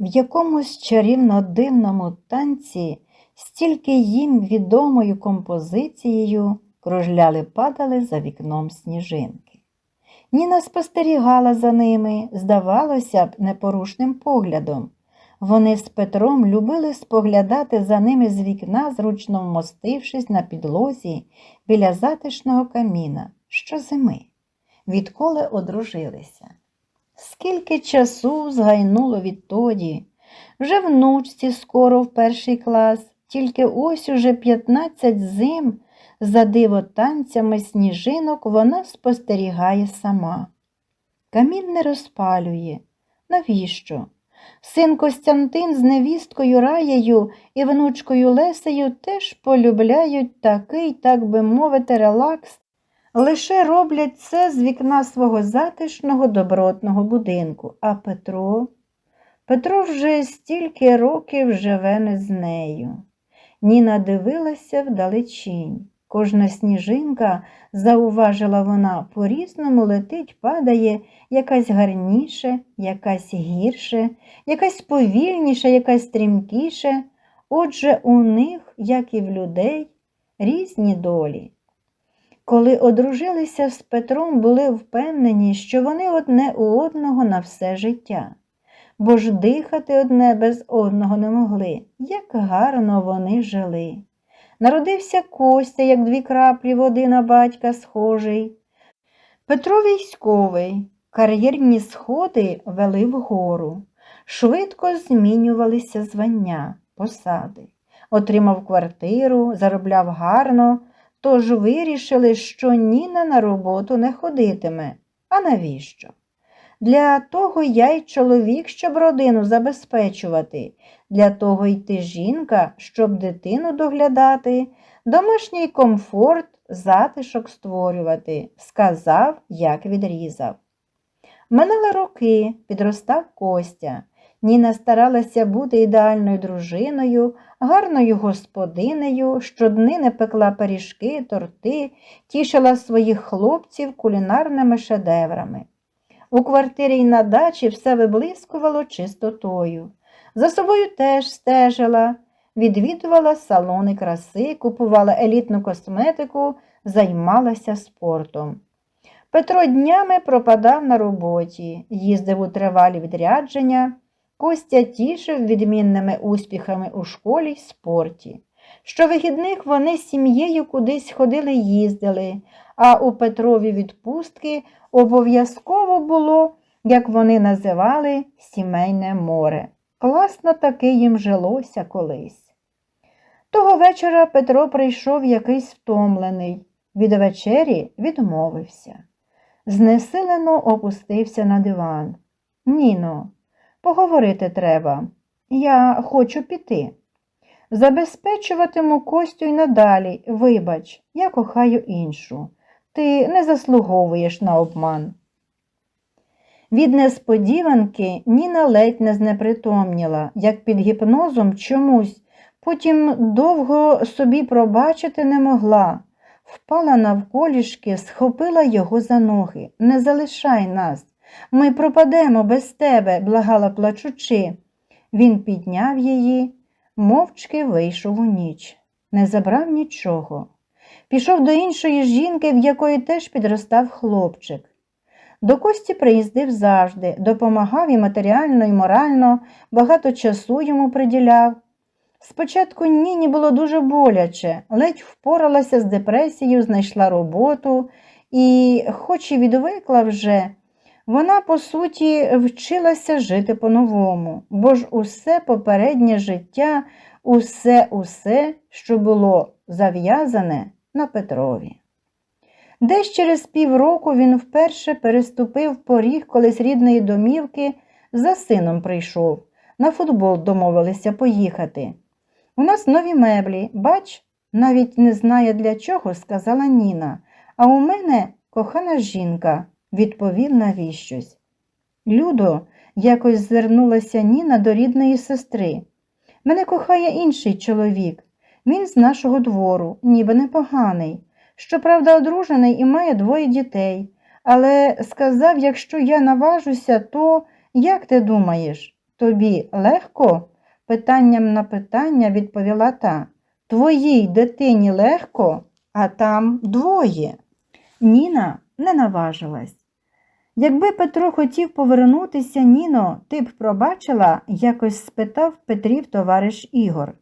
В якомусь чарівно дивному танці, стільки їм відомою композицією, кружляли падали за вікном сніжинки. Ніна спостерігала за ними, здавалося б, непорушним поглядом. Вони з Петром любили споглядати за ними з вікна, зручно вмостившись на підлозі біля затишного каміна щозими, відколи одружилися. Скільки часу згайнуло відтоді, вже внучці скоро в перший клас, тільки ось уже 15 зим за диво танцями сніжинок вона спостерігає сама. Камін не розпалює. Навіщо? Син Костянтин з невісткою Раєю і внучкою Лесею теж полюбляють такий, так би мовити, релакс, лише роблять це з вікна свого затишного добротного будинку. А Петро? Петро вже стільки років живе не з нею. Ніна дивилася вдалечінь. Кожна сніжинка, зауважила вона, по-різному летить, падає якась гарніше, якась гірше, якась повільніше, якась стрімкіше. Отже, у них, як і в людей, різні долі. Коли одружилися з Петром, були впевнені, що вони одне у одного на все життя, бо ж дихати одне без одного не могли, як гарно вони жили. Народився Костя, як дві краплі води на батька схожий. Петро військовий, кар'єрні сходи вели вгору, швидко змінювалися звання, посади. Отримав квартиру, заробляв гарно, тож вирішили, що Ніна на роботу не ходитиме. А навіщо? Для того я й чоловік, щоб родину забезпечувати, для того й ти жінка, щоб дитину доглядати, домашній комфорт, затишок створювати, сказав, як відрізав. Минали роки, підростав Костя. Ніна старалася бути ідеальною дружиною, гарною господинею, щоднини пекла пиріжки, торти, тішила своїх хлопців кулінарними шедеврами. У квартирі й на дачі все виблискувало чистотою. За собою теж стежила, відвідувала салони краси, купувала елітну косметику, займалася спортом. Петро днями пропадав на роботі, їздив у тривалі відрядження. Костя тішив відмінними успіхами у школі й спорті. Щовихідних вони з сім'єю кудись ходили їздили, а у Петрові відпустки обов'язково було, як вони називали, сімейне море. Класно таки їм жилося колись. Того вечора Петро прийшов якийсь втомлений, від вечері відмовився. Знесилено опустився на диван. Ніно, поговорити треба. Я хочу піти. Забезпечуватиму Костю й надалі, вибач, я кохаю іншу. Ти не заслуговуєш на обман. Від несподіванки Ніна ледь не знепритомніла, як під гіпнозом чомусь, потім довго собі пробачити не могла. Впала навколішки, схопила його за ноги. Не залишай нас. Ми пропадемо без тебе, благала плачучи. Він підняв її, мовчки вийшов у ніч, не забрав нічого. Пішов до іншої жінки, в якої теж підростав хлопчик. До Кості приїздив завжди, допомагав і матеріально, і морально, багато часу йому приділяв. Спочатку Ніні було дуже боляче, ледь впоралася з депресією, знайшла роботу і, хоч і відвикла вже, вона, по суті, вчилася жити по-новому, бо ж усе попереднє життя, усе, усе, що було зав'язане на Петрові. Десь через півроку він вперше переступив поріг колись рідної домівки, за сином прийшов. На футбол домовилися поїхати. У нас нові меблі, бач, навіть не знає для чого, сказала Ніна. А у мене кохана жінка, відповів навіщось. Людо, якось звернулася Ніна до рідної сестри. Мене кохає інший чоловік. Він з нашого двору, ніби непоганий. Щоправда, одружений і має двоє дітей. Але сказав, якщо я наважуся, то як ти думаєш? Тобі легко? Питанням на питання відповіла та. Твоїй дитині легко, а там двоє. Ніна не наважилась. Якби Петро хотів повернутися, Ніно, ти б пробачила, якось спитав Петрів товариш Ігор.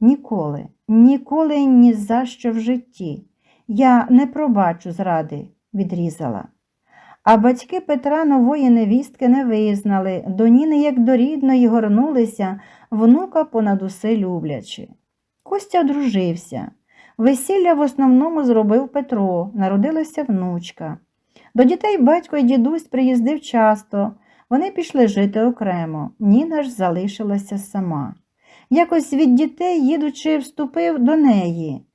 Ніколи, ніколи ні за що в житті. Я не пробачу зради, відрізала. А батьки Петра нової невістки не визнали, до Ніни, як до рідної, горнулися, внука понад усе люблячи. Костя одружився. Весілля в основному зробив Петро, народилася внучка. До дітей батько і дідусь приїздив часто, вони пішли жити окремо, Ніна ж залишилася сама. Якось від дітей, їдучи, вступив до неї.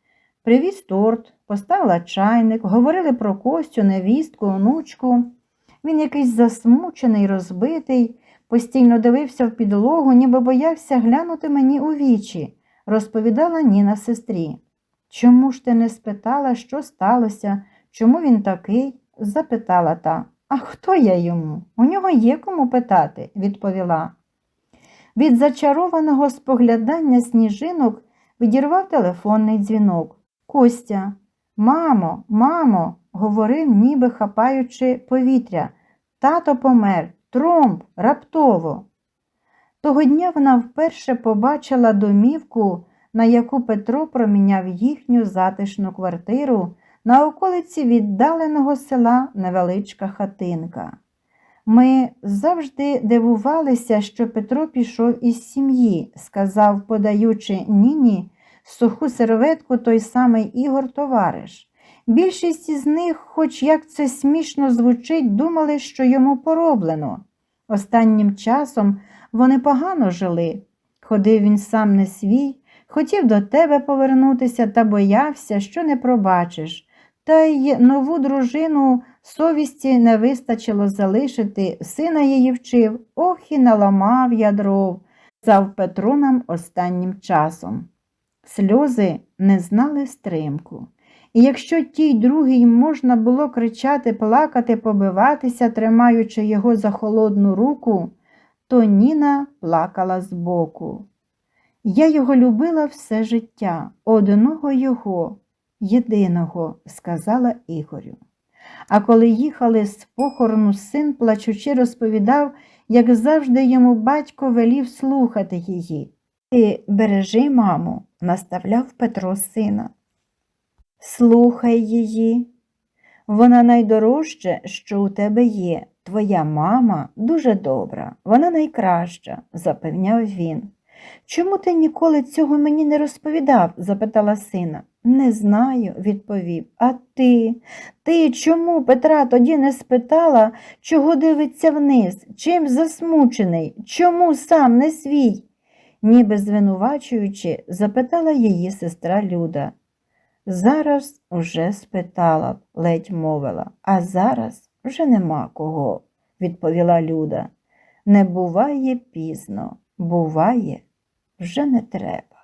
Привіз торт, поставила чайник, говорили про Костю, невістку, онучку. Він якийсь засмучений, розбитий, постійно дивився в підлогу, ніби боявся глянути мені у вічі, розповідала Ніна сестрі. Чому ж ти не спитала, що сталося, чому він такий? Запитала та. А хто я йому? У нього є кому питати, відповіла. Від зачарованого споглядання сніжинок відірвав телефонний дзвінок. Костя, мамо, мамо, говорив, ніби хапаючи повітря. Тато помер, тромб, раптово. Того дня вона вперше побачила домівку, на яку Петро проміняв їхню затишну квартиру на околиці віддаленого села невеличка хатинка. Ми завжди дивувалися, що Петро пішов із сім'ї, сказав, подаючи Ніні суху серветку той самий Ігор товариш. Більшість із них, хоч як це смішно звучить, думали, що йому пороблено. Останнім часом вони погано жили. Ходив він сам не свій, хотів до тебе повернутися та боявся, що не пробачиш. Та й нову дружину совісті не вистачило залишити, сина її вчив, ох і наламав я дров, зав Петро нам останнім часом. Сльози не знали стримку. І якщо тій другій можна було кричати, плакати, побиватися, тримаючи його за холодну руку, то Ніна плакала збоку. Я його любила все життя, одного його, єдиного, сказала Ігорю. А коли їхали з похорону, син, плачучи, розповідав, як завжди йому батько велів слухати її. Ти бережи, маму, наставляв Петро сина. Слухай її. Вона найдорожче, що у тебе є. Твоя мама дуже добра, вона найкраща, запевняв він. Чому ти ніколи цього мені не розповідав? запитала сина. Не знаю, відповів. А ти? Ти чому Петра тоді не спитала, чого дивиться вниз, чим засмучений, чому сам не свій? Ніби звинувачуючи, запитала її сестра Люда. Зараз уже спитала ледь мовила, а зараз вже нема кого, відповіла Люда. Не буває пізно, буває, вже не треба.